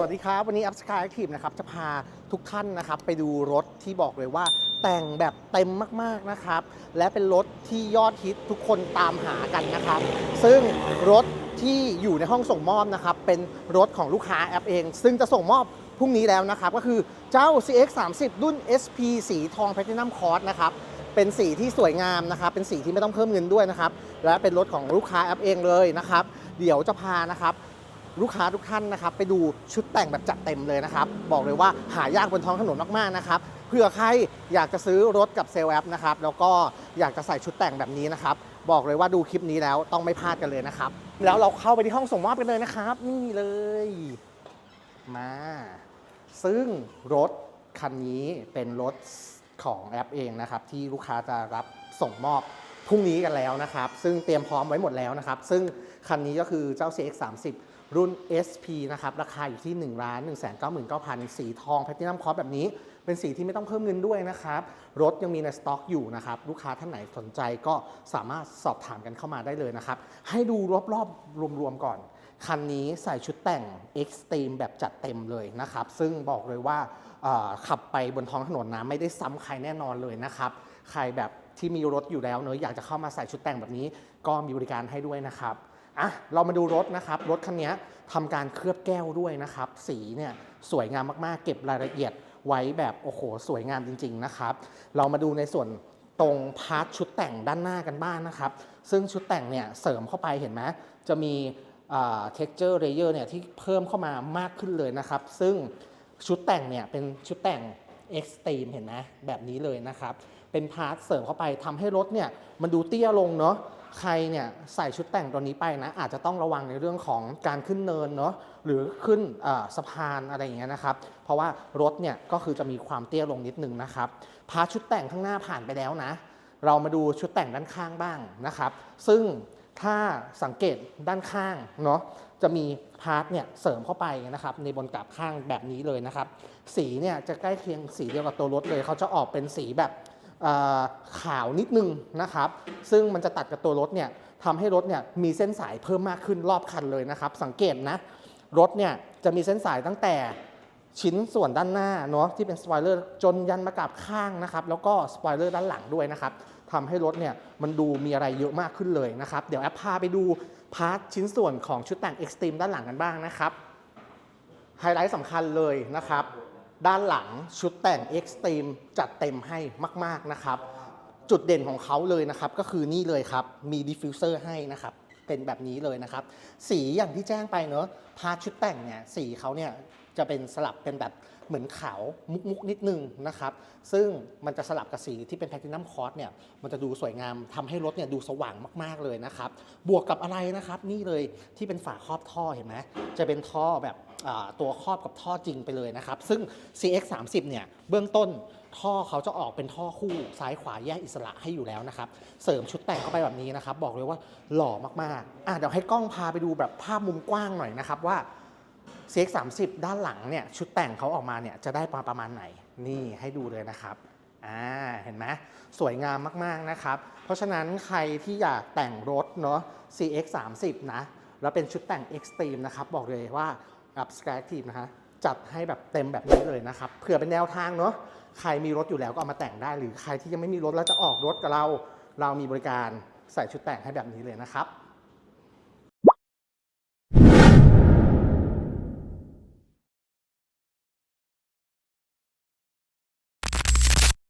วัสดีครับ วันนี้ Up Sky Active นะครับจะพาทุกท่านนะครับไปดูรถที่บอกเลยว่า แต่งแบบเต็มมากๆนะครับ และเป็นรถที่ยอดฮิตทุกคนตามหากันนะครับ ซึ่งรถที่อยู่ในห้องส่งมอบนะครับ เป็นรถของลูกค้าแอปเอง ซึ่งจะส่งมอบพรุ่งนี้แล้วนะครับ ก็คือเจ้า CX 3 0รุ่น SP สีทอง Platinum Cross นะครับเป็นสีที่สวยงามนะครับ เป็นสีที่ไม่ต้องเพิ่มเงินด้วยนะครับ และเป็นรถของลูกค้าแอปเองเลยนะครับ เดี๋ยวจะพานะครับ ลูกค้าทุกท่านนะครับไปดูชุดแต่งแบบจัดเต็มเลยนะครับ บอกเลยว่าหายากบนท้องถนนมากๆนะครับเผื่อใครอยากจะซื้อรถกับเซลล์แอปนะครับแล้วก็อยากจะใส่ชุดแต่งแบบนี้นะครับบอกเลยว่าดูคลิปนี้แล้วต้องไม่พลาดกันเลยนะครับ แล้วเราเข้าไปที่ห้องส่งมอบกันเลยนะครับ นี่เลย มา ซึ่งรถคันนี้เป็นรถของแอปเองนะครับ ที่ลูกค้าจะรับส่งมอบพรุ่งนี้กันแล้วนะครับ ซึ่งเตรียมพร้อมไว้หมดแล้วนะครับ ซึ่งคันนี้ก็คือเจ้า CX 30 รุ่น SP นะครับ ราคาอยู่ที่1 1 9 9 9 0 0 สีทองแพลตินัมคอร์แบบนี้ เป็นสีที่ไม่ต้องเพิ่มเงินด้วยนะครับ รถยังมีในสต็อกอยู่นะครับ ลูกค้าท่านไหนสนใจก็สามารถสอบถามกันเข้ามาได้เลยนะครับ ให้ดูรอบๆรวมๆก่อน คันนี้ใส่ชุดแต่ง Extreme แบบจัดเต็มเลยนะครับ ซึ่งบอกเลยว่าขับไปบนท้องถนนนะไม่ได้ซ้ำใครแน่นอนเลยนะครับ ใครแบบที่มีรถอยู่แล้วเนอะอยากจะเข้ามาใส่ชุดแต่งแบบนี้ ก็มีบริการให้ด้วยนะครับ อะเรามาดูรถนะครับ รถคันนี้ทำการเคลือบแก้วด้วยนะครับ สีเนี่ยสวยงามมากๆ เก็บรายละเอียดไว้แบบโอ้โห สวยงามจริง ๆ นะครับ เรามาดูในส่วนตรงพาร์ทชุดแต่งด้านหน้ากันบ้างนะครับ ซึ่งชุดแต่งเนี่ยเสริมเข้าไปเห็นไหมจะมีเท็กเจอร์เลเยอร์เนี่ยที่เพิ่มเข้ามามากขึ้นเลยนะครับ ซึ่งชุดแต่งเนี่ยเป็นชุดแต่ง Extreme เห็นไหมแบบนี้เลยนะครับ เป็นพาร์ทเสริมเข้าไปทำให้รถเนี่ยมันดูเตี้ยลงเนาะ ใครเนี่ยใส่ชุดแต่งตัวนี้ไปนะ อาจจะต้องระวังในเรื่องของการขึ้นเนินเนาะหรือขึ้นสะพานอะไรอย่างเงี้ยนะครับ เพราะว่ารถเนี่ยก็คือจะมีความเตี้ยลงนิดนึงนะครับพาชุดแต่งข้างหน้าผ่านไปแล้วนะ เรามาดูชุดแต่งด้านข้างบ้างนะครับ ซึ่งถ้าสังเกตด้านข้างเนาะจะมีพาร์ทเนี่ยเสริมเข้าไปนะครับในบนกลับข้างแบบนี้เลยนะครับ สีเนี่ยจะใกล้เคียงสีเดียวกับตัวรถเลย เขาจะออกเป็นสีแบบ ขาวนิดนึงนะครับ ซึ่งมันจะตัดกับตัวรถเนี่ยทำให้รถเนี่ยมีเส้นสายเพิ่มมากขึ้นรอบคันเลยนะครับ สังเกตนะ รถเนี่ยจะมีเส้นสายตั้งแต่ชิ้นส่วนด้านหน้าเนาะที่เป็นสปอยเลอร์จนยันมากับข้างนะครับ แล้วก็สปอยเลอร์ด้านหลังด้วยนะครับทำให้รถเนี่ยมันดูมีอะไรเยอะมากขึ้นเลยนะครับ เดี๋ยวแอปพาไปดูพาร์ทชิ้นส่วนของชุดแต่ง Extreme ด้านหลังกันบ้างนะครับไฮไลท์สำคัญเลยนะครับ ด้านหลังชุดแต่ง Extreme จัดเต็มให้มาก ๆ นะครับ จุดเด่นของเขาเลยนะครับ ก็คือนี่เลยครับ มีดิฟฟิวเซอร์ให้นะครับ เป็นแบบนี้เลยนะครับ สีอย่างที่แจ้งไปเนอะพาชุดแต่งเนี่ย สีเขาเนี่ยจะเป็นสลับเป็นแบบเหมือนขาวมุกๆนิดนึงนะครับ ซึ่งมันจะสลับกับสีที่เป็นแพลตินัมคอร์สเนี่ย มันจะดูสวยงามทำให้รถเนี่ยดูสว่างมาก ๆ เลยนะครับ บวกกับอะไรนะครับ นี่เลยที่เป็นฝาครอบท่อเห็นไหมจะเป็นท่อแบบ ตัวครอบกับท่อจริงไปเลยนะครับ ซึ่ง CX 3 0เนี่ยเบื้องต้นท่อเขาจะออกเป็นท่อคู่ซ้ายขวาแยกอิสระให้อยู่แล้วนะครับ เสริมชุดแต่งเข้าไปแบบนี้นะครับ บอกเลยว่าหล่อมากๆอะเดี๋ยวให้กล้องพาไปดูแบบภาพมุมกว้างหน่อยนะครับว่า CX 3 0ด้านหลังเนี่ยชุดแต่งเขาออกมาเนี่ยจะได้มาประมาณไหนนี่ให้ดูเลยนะครับอ่าเห็นไหมสวยงามมากๆนะครับ เพราะฉะนั้นใครที่อยากแต่งรถเนาะ CX 3 0นะแล้วเป็นชุดแต่ง Extreme นะครับ บอกเลยว่า แบบ s c a t i v e นะคะจัดให้แบบเต็มแบบนี้เลยนะครับเผื่อเป็นแนวทางเนาะใครมีรถอยู่แล้วก็เอามาแต่งได้ หรือใครที่ยังไม่มีรถแล้วจะออกรถกับเรา เรามีบริการใส่ชุดแต่งให้แบบนี้เลยนะครับ